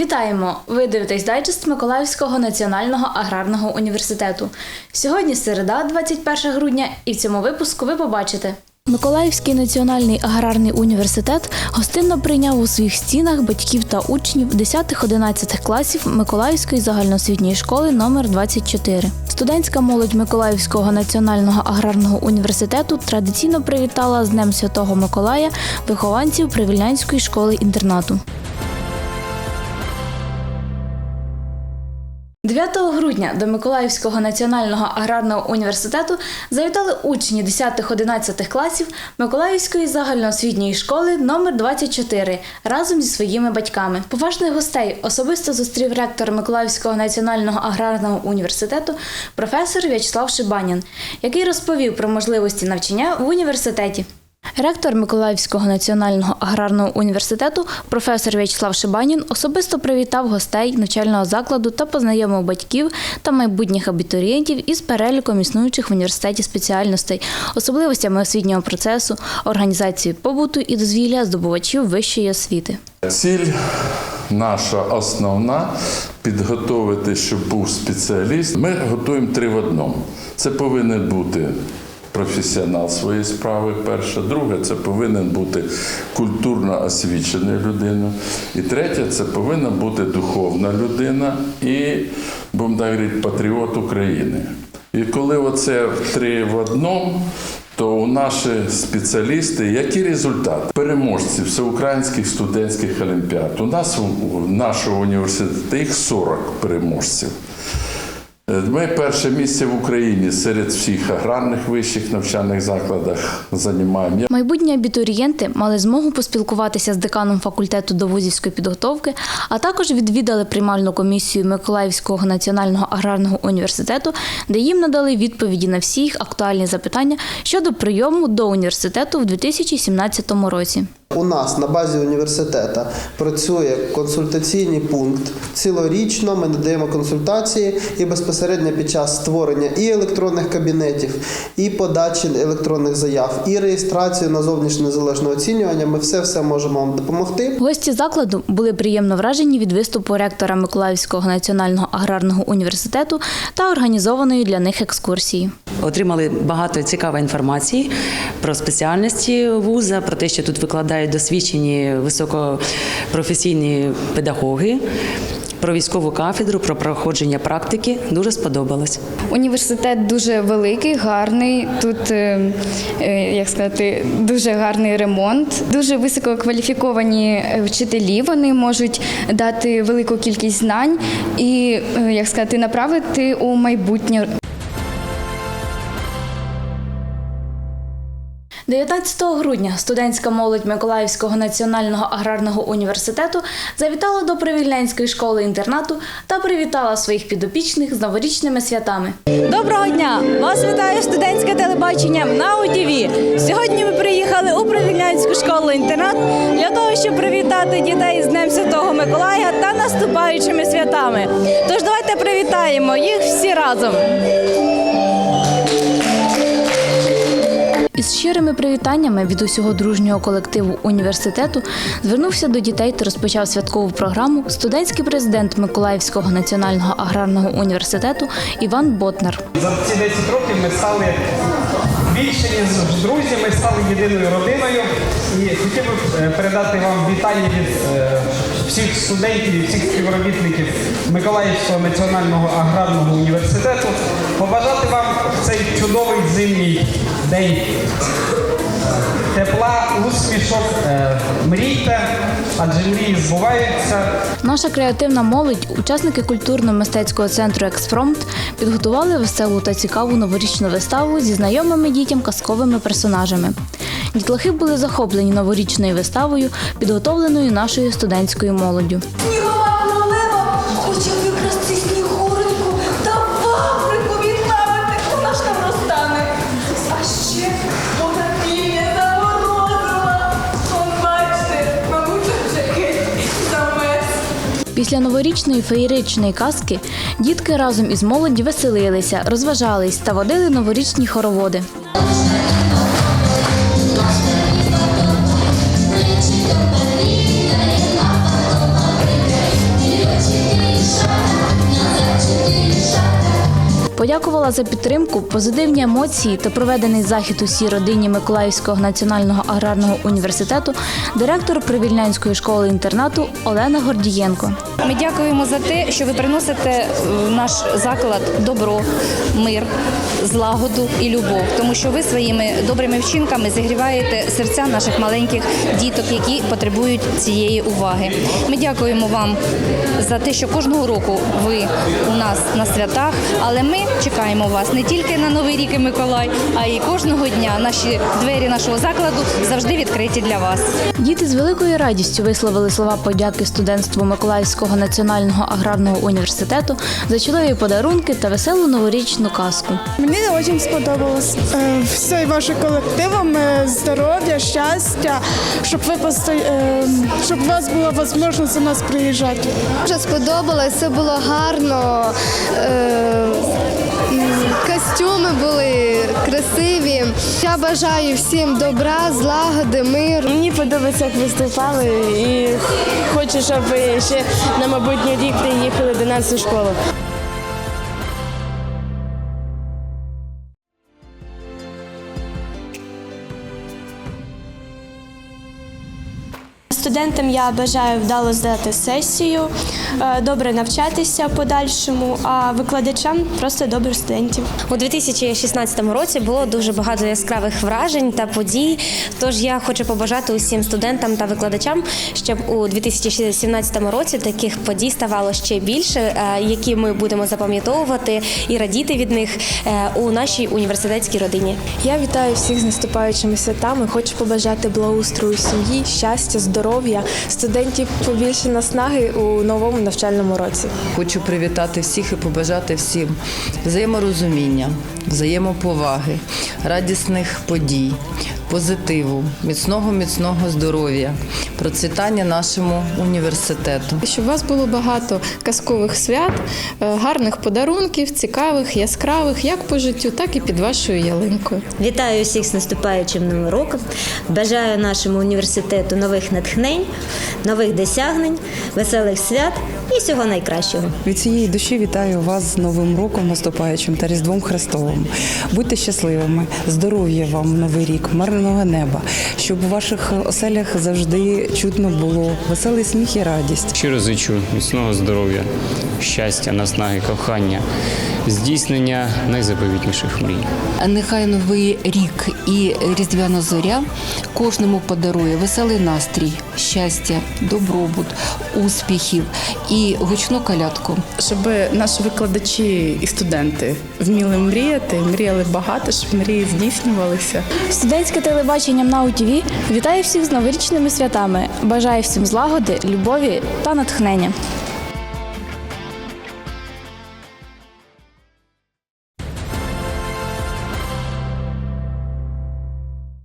Вітаємо! Ви дивитесь дайджест Миколаївського національного аграрного університету. Сьогодні середа, 21 грудня, і в цьому випуску ви побачите. Миколаївський національний аграрний університет гостинно прийняв у своїх стінах батьків та учнів 10-11 класів Миколаївської загальноосвітньої школи номер 24. Студентська молодь Миколаївського національного аграрного університету традиційно привітала з Днем Святого Миколая вихованців Привільнянської школи інтернату. 9 грудня до Миколаївського національного аграрного університету завітали учні 10-11 класів Миколаївської загальноосвітньої школи номер 24 разом зі своїми батьками. Поважних гостей особисто зустрів ректор Миколаївського національного аграрного університету професор В'ячеслав Шибанін, який розповів про можливості навчання в університеті. Ректор Миколаївського національного аграрного університету професор В'ячеслав Шибанін особисто привітав гостей навчального закладу та познайомив батьків та майбутніх абітурієнтів із переліком існуючих в університеті спеціальностей, особливостями освітнього процесу, організації побуту і дозвілля здобувачів вищої освіти. Ціль наша основна підготовити, щоб був спеціаліст. Ми готуємо три в одному. Це повинен бути професіонал своєї справи. Перше, друге, це повинен бути культурно освічена людина. І третє, це повинна бути духовна людина і, будемо так говорити, патріот України. І коли оце три в одному, то у наші спеціалісти, які результат? Переможці всеукраїнських студентських олімпіад. У нас у нашого університету їх 40 переможців. Ми перше місце в Україні серед всіх аграрних вищих навчальних закладах займаємо. Майбутні абітурієнти мали змогу поспілкуватися з деканом факультету довузівської підготовки, а також відвідали приймальну комісію Миколаївського національного аграрного університету, де їм надали відповіді на всі їх актуальні запитання щодо прийому до університету в 2017 році. У нас на базі університету працює консультаційний пункт. Цілорічно ми надаємо консультації і безпосередньо під час створення і електронних кабінетів, і подачі електронних заяв, і реєстрацію на зовнішнє незалежне оцінювання. Ми все все можемо вам допомогти. Гості закладу були приємно вражені від виступу ректора Миколаївського національного аграрного університету та організованої для них екскурсії. Отримали багато цікавої інформації про спеціальності вуза, про те, що тут викладають досвідчені високопрофесійні педагоги. Про військову кафедру, про проходження практики дуже сподобалось. Університет дуже великий, гарний. Тут, е, е, як сказати, дуже гарний ремонт. Дуже висококваліфіковані е, вчителі. Вони можуть дати велику кількість знань і, як сказати, направити у майбутнє 19 грудня студентська молодь Миколаївського національного аграрного університету завітала до Привільнянської школи інтернату та привітала своїх підопічних з новорічними святами. Доброго дня! Вас вітає студентське телебачення на УТВ. Сьогодні ми приїхали у Привільнянську школу інтернат для того, щоб привітати дітей з Днем Святого Миколая та наступаючими святами. Тож давайте привітаємо їх всі разом. Із щирими привітаннями від усього дружнього колективу університету звернувся до дітей та розпочав святкову програму студентський президент Миколаївського національного аграрного університету Іван Ботнар. За ці 10 років ми стали більше ніж друзі, ми стали єдиною родиною. І хотів би е, передати вам вітання від е, всіх студентів і всіх співробітників Миколаївського національного аграрного університету. Побажати вам в цей чудовий зимній день тепла, усмішок, е, мрійте, адже мрії збуваються. Наша креативна молодь, учасники культурно-мистецького центру Ексфромт, підготували веселу та цікаву новорічну виставу зі знайомими дітям казковими персонажами. Дітлахи були захоплені новорічною виставою, підготовленою нашою студентською молоддю. Снігова королева хоче викрасти снігуреньку та паприку відправити. Вона ж там розтане. А ще богатиня заморозила. Он бачите, мабуть, вже. Після новорічної феєричної казки дітки разом із молоддю веселилися, розважались та водили новорічні хороводи. Подякувала за підтримку, позитивні емоції та проведений захід усій родині Миколаївського національного аграрного університету директор Привільнянської школи інтернату Олена Гордієнко. Ми дякуємо за те, що ви приносите в наш заклад добро, мир, злагоду і любов, тому що ви своїми добрими вчинками зігріваєте серця наших маленьких діток, які потребують цієї уваги. Ми дякуємо вам за те, що кожного року ви у нас на святах, але ми чекаємо вас не тільки на Новий рік і Миколай, а й кожного дня. Наші двері нашого закладу завжди відкриті для вас. Діти з великою радістю висловили слова подяки студентству Миколаївського національного аграрного університету за чудові подарунки та веселу новорічну казку. Мені дуже сподобалось е, все ваше колективом, е, здоров'я, щастя, щоб ви посто... е, щоб у вас була можливість до нас приїжджати. Дуже сподобалось, все було гарно. Е, Костюми були красиві. Я бажаю всім добра, злагоди, миру. Мені подобається, як виступали, і хочу, щоб ви ще на майбутній рік приїхали до нас у школу. Студентам я бажаю вдало здати сесію, е, добре навчатися подальшому, а викладачам просто добрих студентів. У 2016 році було дуже багато яскравих вражень та подій. Тож я хочу побажати усім студентам та викладачам, щоб у 2017 році таких подій ставало ще більше, е, які ми будемо запам'ятовувати і радіти від них е, у нашій університетській родині. Я вітаю всіх з наступаючими святами. Хочу побажати благоустрою сім'ї, щастя, здоров'я, студентів побільше наснаги у новому навчальному році. Хочу привітати всіх і побажати всім взаєморозуміння, взаємоповаги, радісних подій, позитиву, міцного міцного здоров'я, процвітання нашому університету. Щоб у вас було багато казкових свят, е, гарних подарунків, цікавих, яскравих, як по життю, так і під вашою ялинкою. Вітаю всіх з наступаючим новим роком. Бажаю нашому університету нових натхнень, нових досягнень, веселих свят і всього найкращого. Від цієї душі вітаю вас з Новим роком наступаючим та Різдвом Христовим. Будьте щасливими, здоров'я вам новий рік, мирного неба, щоб у ваших оселях завжди чутно було веселий сміх і радість. Щиро зичу міцного здоров'я, щастя, наснаги, кохання, здійснення найзаповітніших мрій. Нехай новий рік і різдвяна зоря кожному подарує веселий настрій, щастя, добробут, успіхів і гучну калятку. Щоб наші викладачі і студенти вміли мріяти, мріяли багато, щоб мрії здійснювалися. Студентське телебачення Нау ТВ вітаю всіх з новорічними святами. Бажаю всім злагоди, любові та натхнення.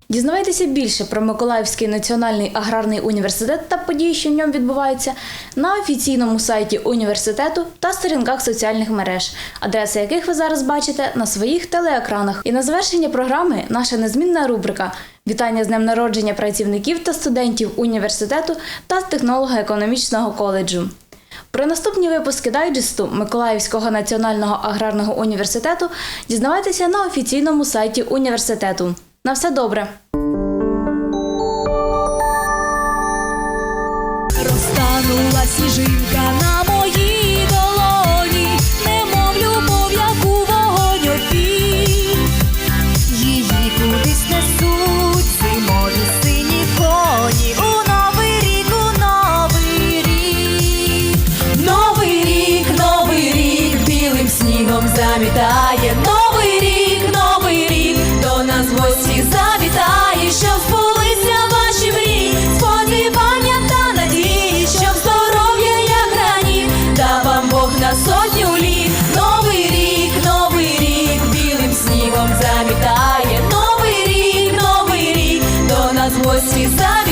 Дізнавайтеся більше про Миколаївський національний аграрний університет та події, що в ньому відбуваються, на офіційному сайті університету та сторінках соціальних мереж, адреси яких ви зараз бачите на своїх телеекранах. І на завершення програми наша незмінна рубрика Вітання з днем народження працівників та студентів університету та технолого-економічного коледжу. Про наступні випуски дайджесту Миколаївського національного аграрного університету дізнавайтеся на офіційному сайті університету. На все добре! Ось і за.